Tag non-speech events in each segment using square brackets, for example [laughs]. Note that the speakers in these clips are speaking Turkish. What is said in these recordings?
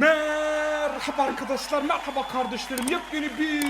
Merhaba arkadaşlar, merhaba kardeşlerim. Yepyeni bir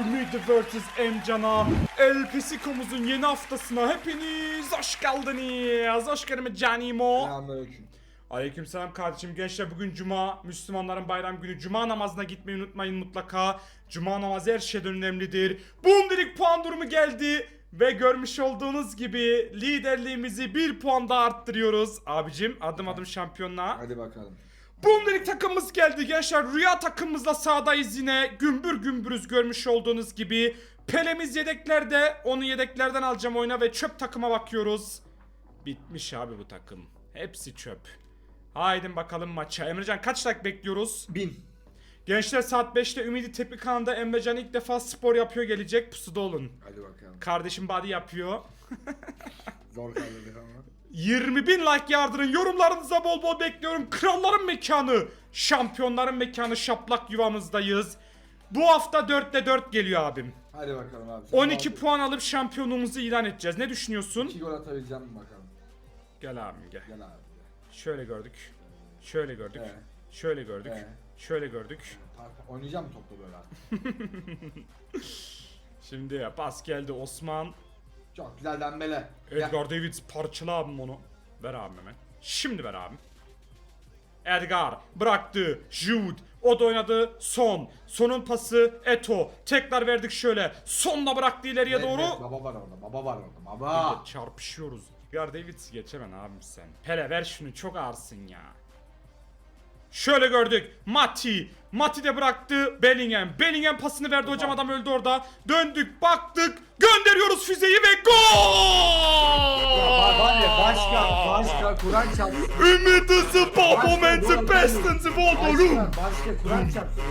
Ümidi vs. Emcan'a El Pesikomuzun yeni haftasına hepiniz hoş geldiniz. Hoş geldiniz canimo. Selamünaleyküm. Aleykümselam kardeşim. Gençler bugün cuma, Müslümanların bayram günü. Cuma namazına gitmeyi unutmayın mutlaka. Cuma namazı her şeyden önemlidir. Bundirik puan durumu geldi. Ve görmüş olduğunuz gibi liderliğimizi bir puan daha arttırıyoruz. Abicim adım adım şampiyonluğa. Hadi bakalım. Bundelik takımımız geldi gençler. Rüya takımımızla sahadayız yine. Gümbür gümbürüz görmüş olduğunuz gibi. Pelemiz yedeklerde. Onu yedeklerden alacağım oyuna ve çöp takıma bakıyoruz. Bitmiş abi bu takım. Hepsi çöp. Haydi bakalım maça. Emrecan kaç dakika bekliyoruz? Bin. Gençler saat 5'te Ümidi Tepi kanalında Emrecan ilk defa spor yapıyor gelecek. Pusuda olun. Hadi bakalım. Kardeşim body yapıyor. Zor kaldırdık ama. 20 bin like yardırın. Yorumlarınıza bol bol bekliyorum. Kralların mekanı, şampiyonların mekanı şaplak yuvamızdayız. Bu hafta 4'te 4 geliyor abim. Hadi bakalım abi. Sen 12 aldın. puan alıp şampiyonluğumuzu ilan edeceğiz. Ne düşünüyorsun? 2 gol atabileceğim mi bakalım. Gel abim gel. Gel abi. Şöyle gördük. Şöyle gördük. Ee? Şöyle gördük. Ee? Şöyle gördük. Park- Oynayacağım mı topla böyle artık? [laughs] Şimdi pas geldi Osman. Çok güzel dembele. Edgar Davids parçala abim onu. Ver abim hemen. Şimdi ver abim. Edgar bıraktı. Jude. O da oynadı. Son. Sonun pası Eto. Tekrar verdik şöyle. Sonla bıraktı ileriye Evet, doğru. evet, baba var orada. Baba var orada. Baba. Çarpışıyoruz. Edgar Davids geçemem abim sen. Pele ver şunu çok ağırsın ya. Şöyle gördük. Mati. Mati de bıraktı. Bellingham. Bellingham pasını verdi hocam adam öldü orada. Döndük baktık. Gönderiyoruz füzeyi ve gol! Var, ya başka başka Kur'an çarpsın. Ümit hızı performansı bestinizi oğlum. Başka, başka Kur'an çarpsın.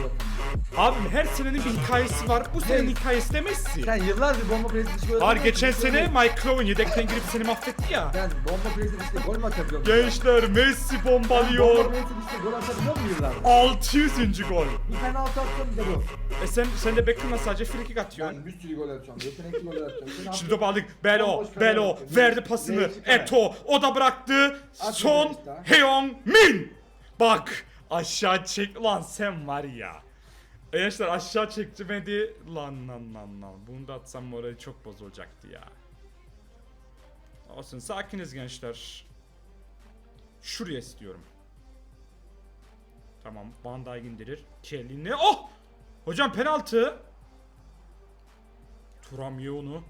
Abim her senenin bir hikayesi var. Bu senenin hikayesi de Messi. Sen yıllardır bomba dışı gol Var geçen sene Mike Owen yedekten girip seni mahvetti ya. Sen bomba presi dışı gol mü atabiliyor musun? Gençler Messi Bomba bombalıyor. presi dışı gol atabiliyor musun yıllardır? 600. gol. Bir penaltı attım bir de bu. E sen, sen de Beckham'la sadece free kick atıyorsun. Ben bir sürü gol atıyorum. Yetenekli gol. Sen Şimdi topu aldık. Belo, Bomboş Belo verdi pasını. Eto, o da bıraktı. At Son, bir daha. Min. Bak, aşağı çek lan sen var ya. E Gençler aşağı çektirmedi. Lan lan lan lan. Bunu da atsam morali çok bozulacaktı ya. Olsun sakiniz gençler. Şuraya istiyorum. Tamam Van Dijk indirir. Kelly Oh! Hocam penaltı. Turam onu.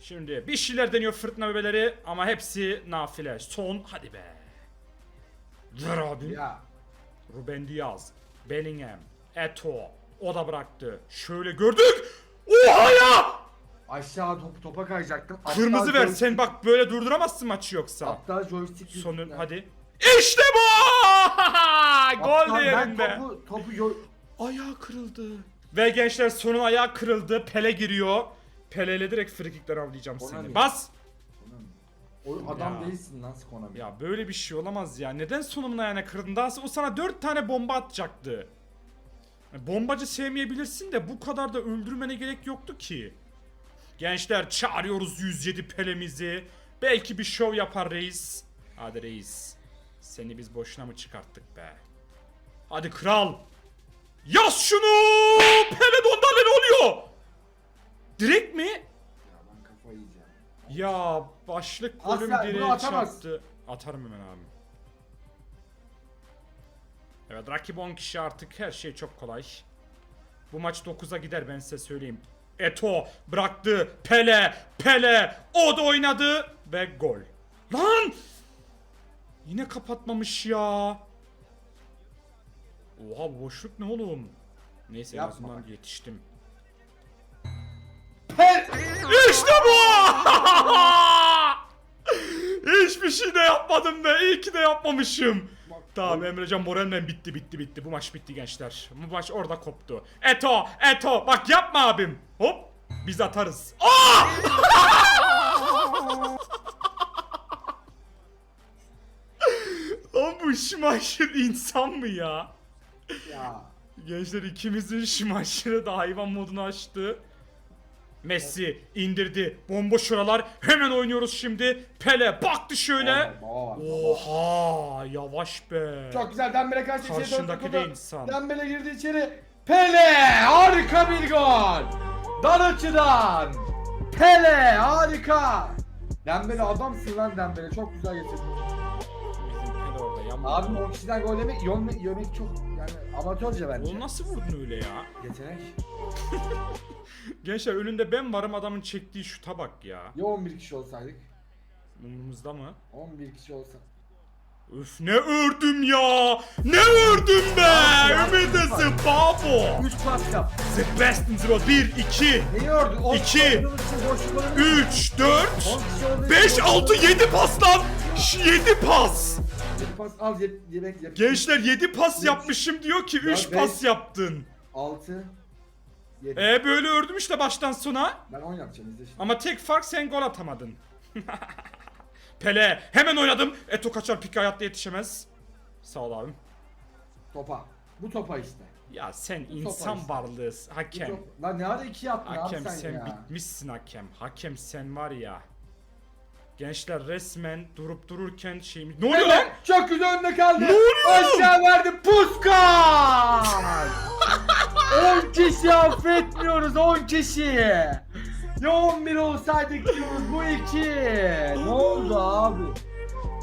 Şimdi bir şeyler deniyor fırtına bebeleri ama hepsi nafile. Son hadi be. Ver abim. Ya. Ruben Diaz, Bellingham, Eto. O da bıraktı. Şöyle gördük. Oha ya! Aşağı top, topa kayacaktım. Aptal Kırmızı ver. Sen bak böyle durduramazsın maçı yoksa. Aptal joystick Sonun yüzünden. hadi. İşte bu! [laughs] Gol değerinde. Ben topu, topu yo- Ayağı kırıldı. Ve gençler sonun ayağı kırıldı. Pele giriyor. Pele ile direkt frikikler avlayacağım Ona seni. ne? Bas. O adam Ya. değilsin lan Konami. Ya böyle bir şey olamaz ya. Neden sonumun ayağına kırdın? Daha o sana 4 tane bomba atacaktı. Yani Bombacı sevmeyebilirsin de bu kadar da öldürmene gerek yoktu ki. Gençler çağırıyoruz 107 pelemizi. Belki bir şov yapar reis. Hadi reis. Seni biz boşuna mı çıkarttık be? Hadi kral. Yaz şunu! Pele dondan ne oluyor? Direkt mi? Ya başlık Aslan, golüm bunu direğe atamaz. çarptı. Atarım hemen abi. Evet rakip 10 kişi artık her şey çok kolay. Bu maç 9'a gider ben size söyleyeyim. Eto bıraktı. Pele, Pele o da oynadı ve gol. Lan! Yine kapatmamış ya. Oha boşluk ne oğlum? Neyse en Yapma azından bak. yetiştim. Pel! İşte bu! [laughs] Hiçbir şey de yapmadım be. İyi ki de yapmamışım. Tamam Emrecan moralmen bitti bitti bitti. Bu maç bitti gençler. Bu maç orada koptu. Eto, Eto. Bak yapma abim. Hop. Biz atarız. Aa! Lan bu Şimaşır insan mı ya? Ya. Gençler ikimizin Şimaşır'ı da hayvan modunu açtı. Messi indirdi. Bomboş şuralar. Hemen oynuyoruz şimdi. Pele baktı şöyle. Oha yavaş be. Çok güzel Dembele karşı içeri Karşındaki de insan. Dembele girdi içeri. Pele harika bir gol. Dar açıdan. Pele harika. Dembele adamsın lan Dembele çok güzel getirdin. Bizim Pele orada yanmadı. Abi o kişiden gol yemek, yemek çok yani amatörce bence. Oğlum nasıl vurdun öyle ya? Yetenek. [laughs] Gençler önünde ben varım adamın çektiği şu tabak ya. Ya 11 kişi olsaydık? Umurumuzda mı? 11 kişi olsa. Üf ne ördüm ya! Ne ördüm be! Ümidi abi. Zıbabo! 3 pas yap. The best in the world. 1, 2, Neyi ördün? On İki. kişi olduğumuz için boşlukları- 3, 4, 10 kişi olduğu için 5, 6, boşlukları- 7 pas lan! 7 pas! Yedi pas al yet, yemek yap. Gençler 7 pas Üç. yapmışım diyor ki 3 Ya pas beş. yaptın. 6 7. E böyle ördüm işte baştan sona. Ben 10 yapacağım izle şimdi. Ama tek fark sen gol atamadın. [laughs] Pele hemen oynadım. Eto kaçar pik hayatta yetişemez. Sağ ol abim. Topa. Bu topa işte. Ya sen insan işte. varlığı Bu hakem. top... Lan ne ara 2 yaptın Hakem abi sen, sen ya. bitmişsin hakem. Hakem sen var ya. Gençler resmen durup dururken şeyimiz... Ne oluyor lan? Çok güzel önde kaldı. Ne oluyor? Aşağı verdi Puskas. 10 kişi affetmiyoruz 10 kişi. Ya 11 olsaydık diyoruz bu 2. Ne oldu abi?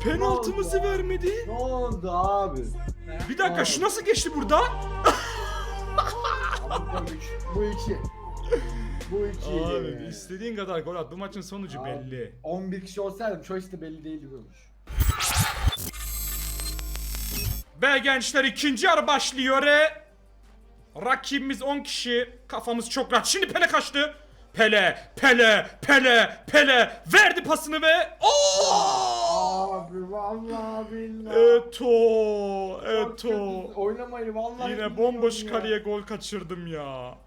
Penaltımızı vermedi. Ne oldu abi? Bir dakika şu nasıl geçti burada? Abi, Bu 2. Bu 2. Abi istediğin kadar gol at. Bu maçın sonucu Abi. belli. 11 kişi olsaydım choice de belli değildi olmuş. Ve gençler ikinci yarı başlıyor. E. Rakibimiz 10 kişi. Kafamız çok rahat. Şimdi Pele kaçtı. Pele, Pele, Pele, Pele verdi pasını ve Oo! Abi vallahi billahi. Eto, Eto. kötü. Oynamayın vallahi. Yine bomboş ya. kaleye gol kaçırdım ya.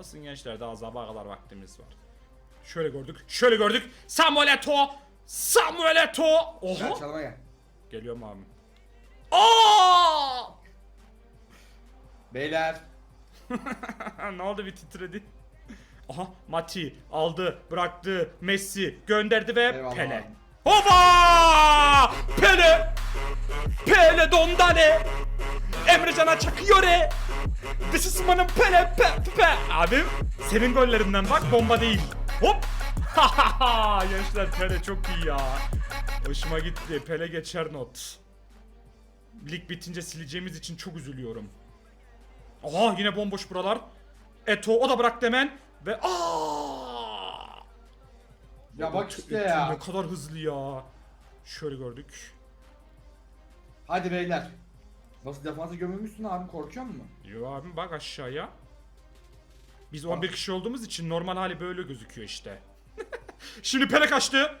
Olsun gençler daha sabaha kadar vaktimiz var. Şöyle gördük, şöyle gördük. Samuel Eto, Samuel Eto. Gel Oha. gel. Geliyorum abi. Aa! Beyler. [laughs] ne oldu bir titredi. Aha Mati aldı bıraktı Messi gönderdi ve Eyvallah Pele. abi. Hova! Pele! Pele Dondane! Emrecan'a çakıyor e! This is my Pele pe, pe. Abim senin gollerinden bak bomba değil. Hop! [laughs] Gençler Pele çok iyi ya. Hoşuma gitti. Pele geçer not. Lig bitince sileceğimiz için çok üzülüyorum. Aha yine bomboş buralar. Eto o da bıraktı hemen. Ve aa! Ya bak işte ya. Ne kadar hızlı ya. Şöyle gördük. Hadi beyler. Nasıl defansa gömülmüşsün abi korkuyor musun? Yo abi bak aşağıya. Biz 11 kişi olduğumuz için normal hali böyle gözüküyor işte. [laughs] Şimdi Pele kaçtı.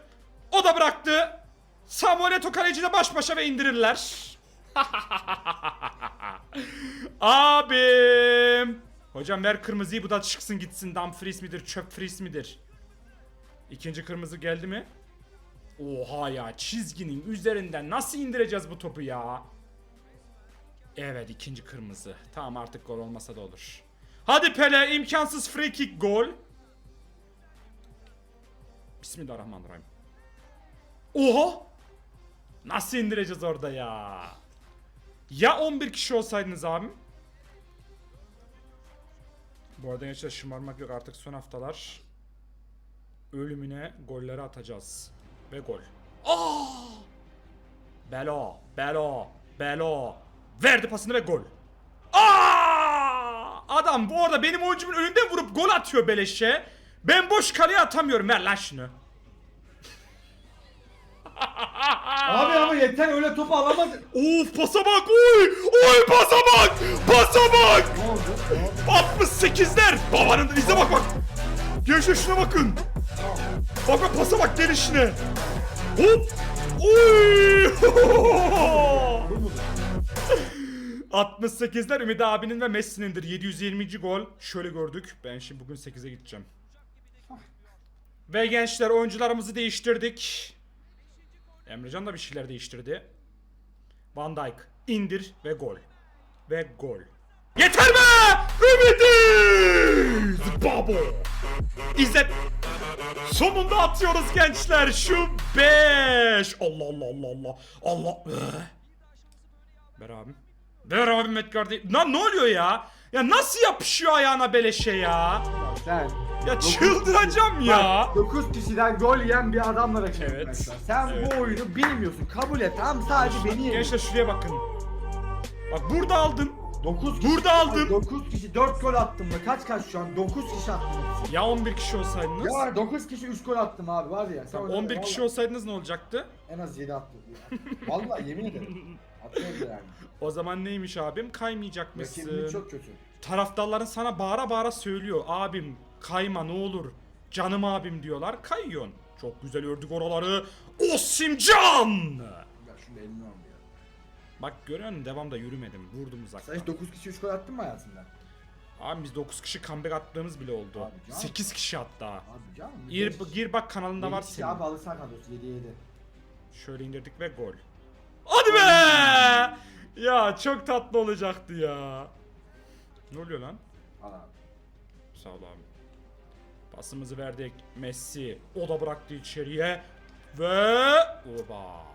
O da bıraktı. Samuel Eto'o kaleciyle baş başa ve indirirler. [laughs] Abim. Hocam ver kırmızıyı bu da çıksın gitsin. Dumfries midir çöp midir? İkinci kırmızı geldi mi? Oha ya çizginin üzerinden nasıl indireceğiz bu topu ya? Evet ikinci kırmızı. Tamam artık gol olmasa da olur. Hadi Pele imkansız free kick gol. Bismillahirrahmanirrahim. Oha! Nasıl indireceğiz orada ya? Ya 11 kişi olsaydınız abim? Bu arada gençler şımarmak yok artık son haftalar. Ölümüne golleri atacağız. Ve gol. Aa! Belo, Belo, Belo. Verdi pasını ve gol. Aa! Adam bu arada benim oyuncumun önünde vurup gol atıyor beleşe. Ben boş kaleye atamıyorum. Ver lan şunu. [laughs] Abi ama yeter öyle topu alamaz. Of pasa bak. Oy! Oy pasa bak! Pasa bak! Ne oldu? Ne oldu? 68'ler. Babanın izle bak bak. Gençler şuna bakın. Bak bak pasa bak gelişine. Hop. Oy! [laughs] 68'ler Ümit abinin ve Messi'nindir. 720. gol. Şöyle gördük. Ben şimdi bugün 8'e gideceğim. Ve gençler oyuncularımızı değiştirdik. Emrecan da bir şeyler değiştirdi. Van Dijk indir ve gol. Ve gol. Yeter be! Freeze Babo. İzzet. Sonunda atıyoruz gençler şu 5. Allah Allah Allah Allah. Allah. Ver abim. Ver abim Edgar değil. Lan ne oluyor ya? Ya nasıl yapışıyor ayağına beleşe ya? Sen Ya çıldıracağım ya. 9 kişiden gol yiyen bir adamla rakip Evet. var. Sen Evet. bu oyunu bilmiyorsun. Kabul et. Tamam sadece beni ye. Gençler şuraya bakın. Bak burada aldım. 9 kişi. Burada aldım. 9 kişi 4 gol attım mı? Kaç kaç şu an? 9 kişi attım. Ya 11 kişi olsaydınız. Ya 9 kişi 3 gol attım abi var ya. Sen Tamam, öyle- 11 kişi vallahi olsaydınız ne olacaktı? En az 7 attım. ya. Vallahi yemin ederim. [laughs] Atıyordu yani. O zaman neymiş abim? Kaymayacak Rakibimiz çok kötü. Taraftarların sana bağıra bağıra söylüyor. Abim kayma ne olur. Canım abim diyorlar. Kayıyorsun. Çok güzel ördük oraları. Osimcan! Ya şunu elini al ya. Bak görüyor musun? Devamda yürümedim. Vurdum Sen uzaktan. hiç 9 kişi 3 gol attın mı hayatında? Abi biz 9 kişi comeback attığımız bile oldu. Abi canım. 8 kişi hatta. Abi canım. Gir, gir bak kanalında var senin. Abi alırsan kadrosu 7 7. Şöyle indirdik ve gol. Hadi be! Ya çok tatlı olacaktı ya. Ne oluyor lan? Al abi. Sağ ol abi. Pasımızı verdik. Messi. O da bıraktı içeriye. Ve... Oba.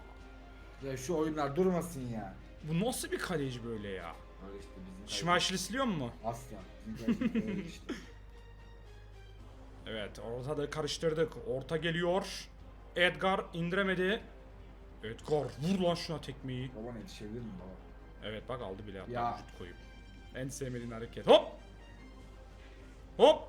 Ya şu oyunlar durmasın ya. Bu nasıl bir kaleci böyle ya? Öyle işte bizim siliyor mu? Asla. Bizim kaleci [laughs] işte. Evet ortada karıştırdık. Orta geliyor. Edgar indiremedi. Edgar vur lan şuna tekmeyi. Baban yetişebilir mi baba? Evet bak aldı bile hatta Ya. vücut koyup. En sevmediğin hareket. Hop! Hop!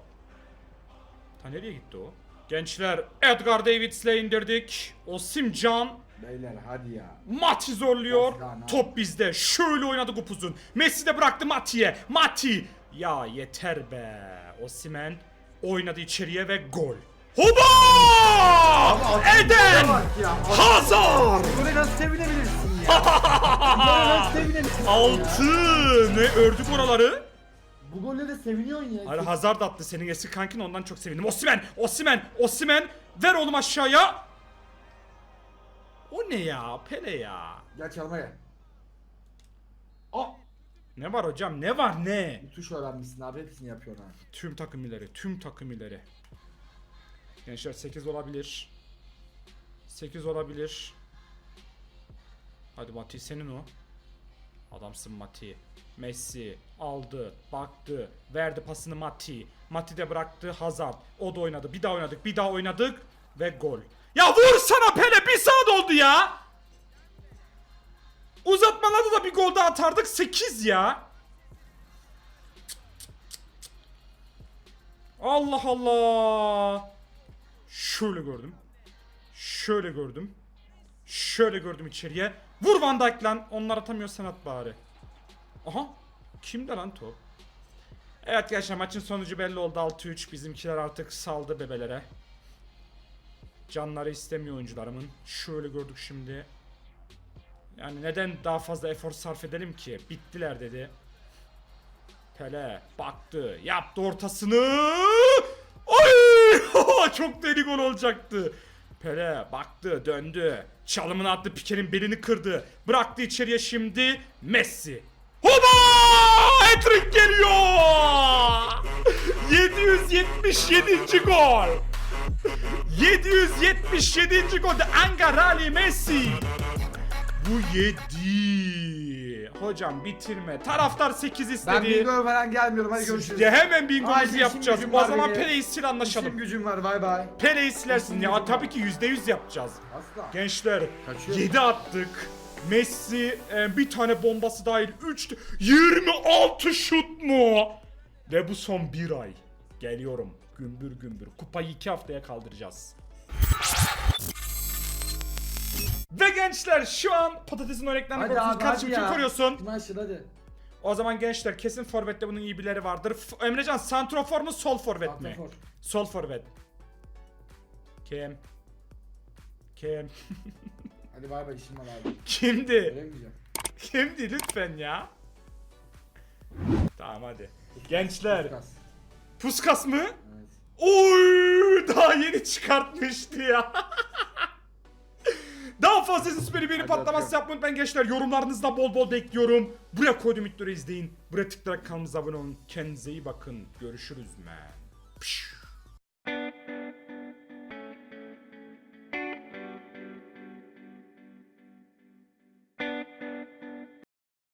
Ta nereye gitti o? Gençler Edgar Davids'le indirdik. Osimcan Beyler hadi ya. Mati zorluyor. Aslan, Top bizde. Şöyle oynadık upuzun. Messi de bıraktı Mati'ye. Mati! Ya yeter be. Osimen oynadı içeriye ve gol. Hoba! Eden! Hazard! Böyle nasıl sevinebilirsin ya? [laughs] Böyle nasıl sevinebilirsin ya? Altı! Ne ördük oraları? Bu golle de seviniyorsun ya. Hayır Hazard attı senin eski kankin ondan çok sevindim. Osimen! Osimen! Osimen! Ver oğlum aşağıya! O ne ya? Pele ya. Gel çalma gel. Aa! Ne var hocam? Ne var ne? Bir tuş öğrenmişsin abi hepsini yapıyorsun ha. Tüm takım ileri, tüm takım ileri. Gençler 8 olabilir. 8 olabilir. Hadi Mati senin o. Adamsın Mati. Messi aldı, baktı, verdi pasını Mati. Mati de bıraktı Hazard. O da oynadı. Bir daha oynadık, bir daha oynadık ve gol. Ya vur sana Pele bir saat oldu ya. Uzatmalarda da bir gol daha atardık 8 ya. Allah Allah. Şöyle gördüm. Şöyle gördüm. Şöyle gördüm içeriye. Vur Van Dijk lan. Onlar atamıyor sen at bari. Aha. Kimde lan top? Evet gençler maçın sonucu belli oldu 6-3. Bizimkiler artık saldı bebelere. Canları istemiyor oyuncularımın. Şöyle gördük şimdi. Yani neden daha fazla efor sarf edelim ki? Bittiler dedi. Pele baktı, yaptı ortasını. Çok deli gol olacaktı. Pele baktı, döndü. Çalımını attı, Pike'nin belini kırdı. Bıraktı içeriye şimdi Messi. Hoba! Hat-trick geliyor! 777. gol. 777. gol. Angarali Messi. Bu yedi. Hocam bitirme. Taraftar 8 istedi. Ben bingo falan gelmiyorum hadi görüşürüz. Ya hemen bingomuzu Haydi, işim yapacağız. gücüm O var zaman benim. Pele'yi sil İşim anlaşalım. gücüm var bay bay. Pele'yi silersin İşim ya. Tabii ki %100 yapacağız. Asla. Gençler Kaçıyor. 7 attık. Messi e, bir tane bombası dahil 3 26 şut mu? Ve bu son bir ay. Geliyorum. Gümbür gümbür. Kupayı 2 haftaya kaldıracağız. Ve gençler şu an patatesin örneklerini abi Kardeşim kim koruyorsun? Maçlı hadi. O zaman gençler kesin forvette bunun iyi birileri vardır. F- Emrecan santrofor mu sol forvet mi? Santrafor. Sol forvet. Kim? Kim? [laughs] Hadi bay bay işim var abi. Kimdi? Veremeyeceğim. Kimdi lütfen ya? Tamam hadi. Gençler. Puskas. Puskas mı? Evet. Oy! Daha yeni çıkartmıştı ya. [laughs] Fazla süperi beni patlaması yapmayın. Ben gençler yorumlarınızda bol bol bekliyorum. Buraya koydum videoları izleyin. Buraya tıklayarak kanalımıza abone olun. Kendinize iyi bakın. Görüşürüz man. Pşş.